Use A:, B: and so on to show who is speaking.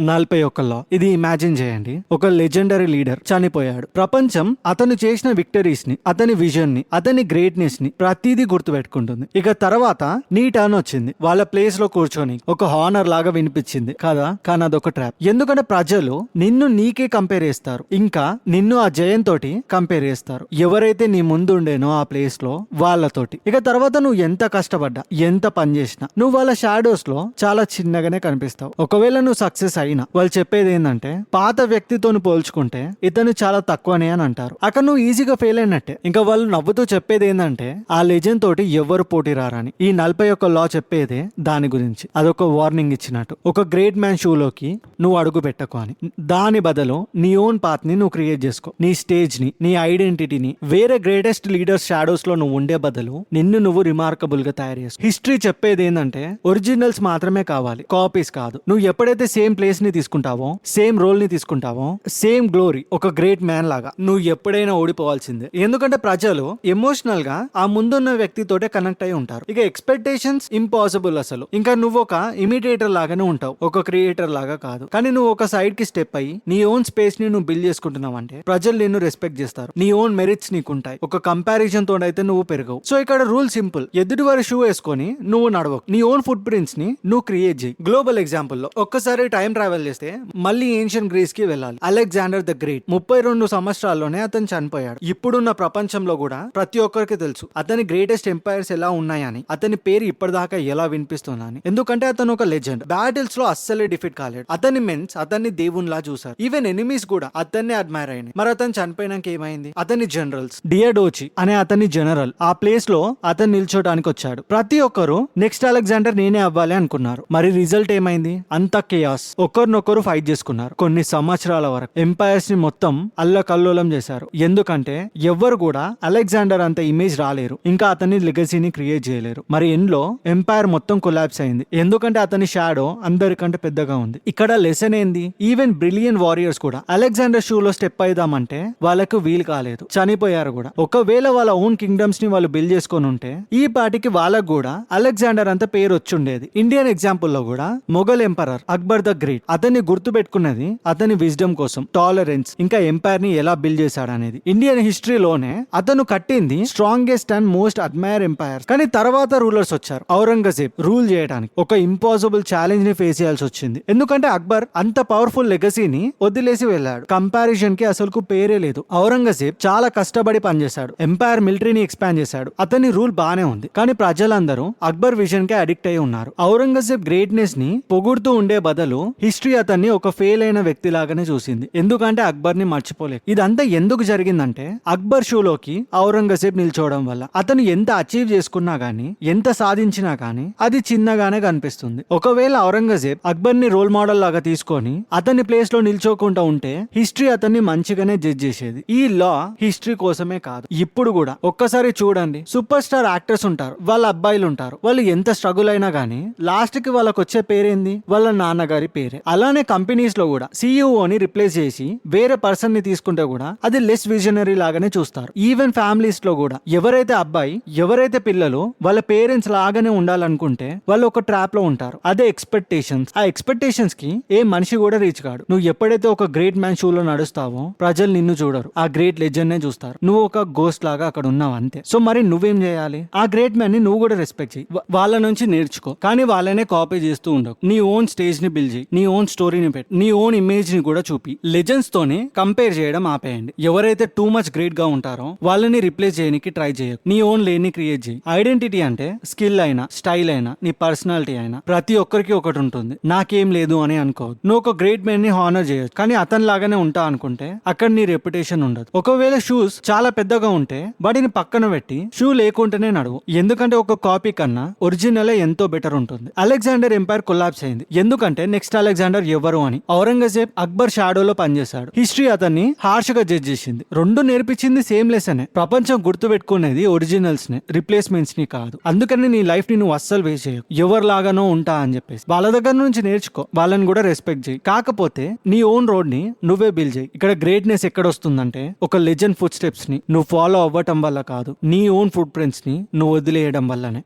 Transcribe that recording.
A: నలభై ఒక్కలో ఇది ఇమాజిన్ చేయండి. ఒక లెజెండరీ లీడర్ చనిపోయాడు. ప్రపంచం అతను చేసిన విక్టరీస్ని అతని విజన్ని అతని గ్రేట్నెస్ని ప్రతిదీ గుర్తుపెట్టుకుంటుంది. ఇక తర్వాత నీ టర్న్ వచ్చింది. వాళ్ళ ప్లేస్లో కూర్చొని ఒక హానర్ లాగా వినిపించింది. కదా? కానీ అదొక ట్రాప్ ఎందుకంటే ప్రజలు నిన్ను నీకే కంపేర్ చేస్తారు. ఇంకా నిన్ను ఆ జయం తోటి కంపేర్ చేస్తారు. ఎవరైతే నీ ముందు ఉండేనో ఆ ప్లేస్లో వాళ్ళతోటి. ఇక తర్వాత నువ్వు ఎంత కష్టపడ్డా ఎంత పని చేసినా నువ్వు వాళ్ళ షాడోస్లో చాలా చిన్నగానే కనిపిస్తావు. ఒకవేళ నువ్వు సక్సెస్ అయినా. వాళ్ళు చెప్పేది ఏంటంటే పాత వ్యక్తితో పోల్చుకుంటే ఇతను చాలా తక్కువనే అని అంటారు. అక్కడ నువ్వు ఈజీగా ఫెయిల్ అయినట్టే. ఇంకా వాళ్ళు నవ్వుతూ చెప్పేది ఏంటంటే ఆ లెజెండ్ తోటి ఎవరు పోటీ రారని. ఈ నలభై ఒక్క లా చెప్పేదే దాని గురించి. అదొక వార్నింగ్ ఇచ్చినట్టు. ఒక గ్రేట్ మ్యాన్ షూలోకి నువ్వు అడుగు పెట్టకు అని. దాని బదులు నీ ఓన్ పాత్ని నువ్వు క్రియేట్ చేసుకో. నీ స్టేజ్ని నీ ఐడెంటిటీని. వేరే గ్రేటెస్ట్ లీడర్స్ షాడోస్లో నువ్వు ఉండే బదులు నిన్ను నువ్వు రిమార్కబుల్గా తయారు చేసుకో. హిస్టరీ చెప్పేది ఏంటంటే ఒరిజినల్స్ మాత్రమే కావాలి. కాపీస్ కాదు. నువ్వు ఎప్పుడైతే సేమ్ ప్లేస్ ని తీసుకుంటావో సేమ్ రోల్ని తీసుకుంటావో సేమ్ గ్లోరీ ఒక గ్రేట్ మ్యాన్ లాగా. నువ్వు ఎప్పుడైనా ఓడిపోవాల్సిందే. ఎందుకంటే ప్రజలు ఎమోషనల్గా ఆ ముందున్న వ్యక్తితోటే కనెక్ట్ అయి ఉంటారు. ఇక ఎక్స్పెక్టేషన్స్ ఇంపాసిబుల్ అసలు. ఇంకా నువ్వు ఒక ఇమిటేటర్ లాగానే ఉంటావు. ఒక క్రియేటర్ లాగా కాదు. కానీ నువ్వు ఒక సైడ్కి స్టెప్ అయ్యి నీ ఓన్ స్పేస్ని నువ్వు బిల్డ్ చేసుకుంటున్నావు అంటే ప్రజలు నిన్ను రెస్పెక్ట్ చేస్తారు. నీ ఓన్ మెరిట్స్ నీకు ఉంటాయి ఒక కంపారిజన్తో అయితే నువ్వు పెరగవు. సో ఇక్కడ రూల్ సింపుల్. ఎదుటి వారి షూ వేసుకొని నువ్వు నడవకు. నీ ఓన్ ఫుట్ ప్రింట్స్ని నువ్వు క్రియేట్ చేయి. గ్లోబల్ ఎగ్జాంపుల్లో ఒక్కసారి టైం ట్రావెల్ చేస్తే మళ్ళీ ఏన్షియన్ గ్రీస్కి వెళ్ళాలి. అలెగ్జాండర్ ద గ్రేట్ ముప్పై రెండు సంవత్సరాల్లోనే అతను చనిపోయాడు. ఇప్పుడున్న ప్రపంచంలో కూడా ప్రతి ఒక్కరికి తెలుసు అతని గ్రేటెస్ట్ ఎంపైర్స్ ఎలా ఉన్నాయని అతని పేరు ఇప్పటిదాకా ఎలా వినిపిస్తుందని. ఎందుకంటే అతను ఒక లెజెండ్ బ్యాటిల్స్లో అస్సలే డిఫీట్ కాలేడు అతని మెన్స్ అతన్ని దేవునిలా చూశారు. ఈవెన్ ఎనిమీస్ కూడా అతన్ని అడ్మైర్ అయినాయి. మరి అతను చనిపోయినాక ఏమైంది? అతని జనరల్స్ డియడోచి అనే అతని జనరల్ ఆ ప్లేస్లో అతను నిల్చోడానికి వచ్చాడు. ప్రతి ఒక్కరు నెక్స్ట్ అలెగ్జాండర్ నేనే అవ్వాలి అనుకున్నారు. మరి రిజల్ట్ ఏమైంది? అంత కేయాస్ ఒకరినొకరు ఫైట్ చేసుకున్నారు. కొన్ని సంవత్సరాల వరకు ఎంపైర్స్ని మొత్తం అల్లకల్లోలం చేశారు. ఎందుకంటే ఎవ్వరు కూడా అలెగ్జాండర్ అంత ఇమేజ్ రాలేరు. ఇంకా అతని లెగసీని క్రియేట్ చేయలేరు. మరి ఎండ్లో ఎంపైర్ మొత్తం కొలాబ్స్ అయింది. ఎందుకంటే అతని షాడో అందరికంటే పెద్దగా ఉంది. ఇక్కడ లెసన్ ఏంది? ఈవెన్ బ్రిలియన్ వారియర్స్ కూడా అలెగ్జాండర్ షూ లో స్టెప్ అయిదామంటే వాళ్ళకు వీలు కాలేదు. చనిపోయారు కూడా. ఒకవేళ వాళ్ళ ఓన్ కింగ్డమ్స్ని వాళ్ళు బిల్డ్ చేసుకొని ఉంటే ఈ పాటికి వాళ్ళకు కూడా అలెగ్జాండర్ అంత పేరు వచ్చుండేది. ఇండియన్ ఎగ్జాంపుల్లో కూడా Mughal emperor Akbar the great అతన్ని గుర్తుపెట్టుకున్నది అతని విజ్డమ్ కోసం. టాలరెన్స్ ఇంకా ఎంపైర్ని ఎలా బిల్డ్ చేశాడు అనేది ఇండియన్ హిస్టరీలోనే అతను కట్టింది strongest and most admire empire కానీ తర్వాత రూలర్స్ వచ్చారు. ఔరంగజేబ్ రూల్ చేయడానికి ఒక ఇంపాసిబుల్ ఛాలెంజ్ని ఫేస్ చేయాల్సి వచ్చింది. ఎందుకంటే అక్బర్ అంత పవర్ఫుల్ లెగసీని వదిలేసి వెళ్ళాడు. కంపారిజన్కి అసలు పేరే లేదు. ఔరంగజేబ్ చాలా కష్టపడి పనిచేశాడు. ఎంపైర్ మిలిటరీని ఎక్స్పాండ్ చేశాడు. అతని రూల్ బానే ఉంది. కానీ ప్రజలందరూ అక్బర్ విజన్కి అడిక్ట్ అయి ఉన్నారు. ఔరంగజేబ్ గ్రేట్నెస్ని పొగుడుతూ ఉండే బదులు హిస్టరీ అతన్ని ఒక ఫెయిల్ అయిన వ్యక్తి లాగానే చూసింది. ఎందుకంటే అక్బర్ని మర్చిపోలేదు. ఇదంతా ఎందుకు జరిగిందంటే అక్బర్ షోలోకి ఔరంగజేబ్ నిల్చోవడం వల్ల. అతను ఎంత అచీవ్ చేసుకున్నా గానీ ఎంత సాధించినా గానీ అది చిన్నగానే కనిపిస్తుంది. ఒకవేళ ఔరంగజేబ్ అక్బర్ని రోల్ మోడల్ లాగా తీసుకొని అతని ప్లేస్లో నిల్చోకుండా ఉంటే హిస్టరీ అతన్ని మంచిగానే జడ్జ్ చేసేది. ఈ లా హిస్టరీ కోసమే కాదు. ఇప్పుడు కూడా ఒక్కసారి చూడండి. సూపర్ స్టార్ యాక్టర్స్ ఉంటారు. వాళ్ళ అబ్బాయిలు ఉంటారు. వాళ్ళు ఎంత స్ట్రగుల్ అయినా గానీ లాస్ట్కి వాళ్ళకి వచ్చే పేరేంది? వాళ్ళ నాన్నగారి పేరే. అలానే కంపెనీస్లో కూడా CEO రిప్లేస్ చేసి వేరే పర్సన్ని తీసుకుంటే కూడా అది లెస్ విజనరీ లాగానే చూస్తారు. ఈవెన్ ఫ్యామిలీస్లో కూడా ఎవరైతే అబ్బాయి ఎవరైతే పిల్లలు వాళ్ళ పేరెంట్స్ లాగానే ఉండాలనుకుంటే వాళ్ళు ఒక ట్రాప్లో ఉంటారు. అదే ఎక్స్పెక్టేషన్స్ ఆ ఎక్స్పెక్టేషన్స్కి ఏ మనిషి కూడా రీచ్ కాడు. నువ్వు ఎప్పుడైతే ఒక గ్రేట్ మ్యాన్ షూలో నడుస్తావో ప్రజలు నిన్ను చూడరు. ఆ గ్రేట్ లెజెండ్ నే చూస్తారు. నువ్వు ఒక గోస్ట్ లాగా అక్కడ ఉన్నావు అంతే. సో మరి నువ్వేం చేయాలి? ఆ గ్రేట్ మ్యాన్ని నువ్వు కూడా రెస్పెక్ట్ చేయి వాళ్ళ నుంచి నేర్చుకో. కానీ వాళ్ళనే కాపీ చేస్తూ ఉండవు నీ ఓన్ స్టేజ్ని బిల్డ్ చేయి నీ ఓన్ స్టోరీని పెట్టు నీ ఓన్ ఇమేజ్ని కూడా చూపి లెజెండ్స్ తోనే కంపేర్ చేయడం ఆపేయండి. ఎవరైతే టూ మచ్ గ్రేట్గా ఉంటారో వాళ్ళని రిప్లేస్ చేయడానికి ట్రై చేయకు. నీ ఓన్ లేని క్రియేట్ చేయి. ఐడెంటిటీ అంటే స్కిల్ అయినా స్టైల్ అయినా నీ పర్సనాలిటీ అయినా ప్రతి ఒక్కరికి ఒకటి ఉంటుంది. నాకేం లేదు అని అనుకోవద్దు. నువ్వు ఒక గ్రేట్ మెన్ని హానర్ చేయొచ్చు. కానీ అతని లాగానే ఉంటా అనుకుంటే అక్కడ నీ రెప్యుటేషన్ ఉండదు. ఒకవేళ షూస్ చాలా పెద్దగా ఉంటే వాటిని పక్కన పెట్టి షూ లేకుంటేనే నడువు. ఎందుకంటే ఒక కాపీ కన్నా ఒరిజినల్ ఎంతో బెటర్ ఉంటుంది. అలెగ్జాండర్ ఎంపైర్ కొలాబ్స్ అయింది. ఎందుకంటే నెక్స్ట్ అలెగ్జాండర్ ఎవరు అని ఔరంగజేబ్ అక్బర్ షాడోలో పనిచేశాడు. హిస్టరీ అతన్ని హార్ష్గా జడ్జ్ చేసింది. రెండు నేర్పించింది సేమ్ లెసనే ప్రపంచం గుర్తుపెట్టుకునేది ఒరిజినల్స్ని రిప్లేస్మెంట్స్ని కాదు. అందుకని నీ లైఫ్ని నువ్వు అస్సలు వేస్ట్ చేయకు. ఎవరు లాగానో ఉంటా అని చెప్పేసి. వాళ్ళ దగ్గర నుంచి నేర్చుకో. వాళ్ళని కూడా రెస్పెక్ట్ చేయి. కాకపోతే నీ ఓన్ రోడ్ని నువ్వే బిల్డ్ చేయి. ఇక్కడ గ్రేట్నెస్ ఎక్కడ వస్తుందంటే ఒక లెజెండ్ ఫుడ్ స్టెప్స్ని నువ్వు ఫాలో అవ్వటం వల్ల కాదు. నీ ఓన్ ఫుడ్ ప్రింట్స్ని నువ్వు వదిలేయడం వల్లనే.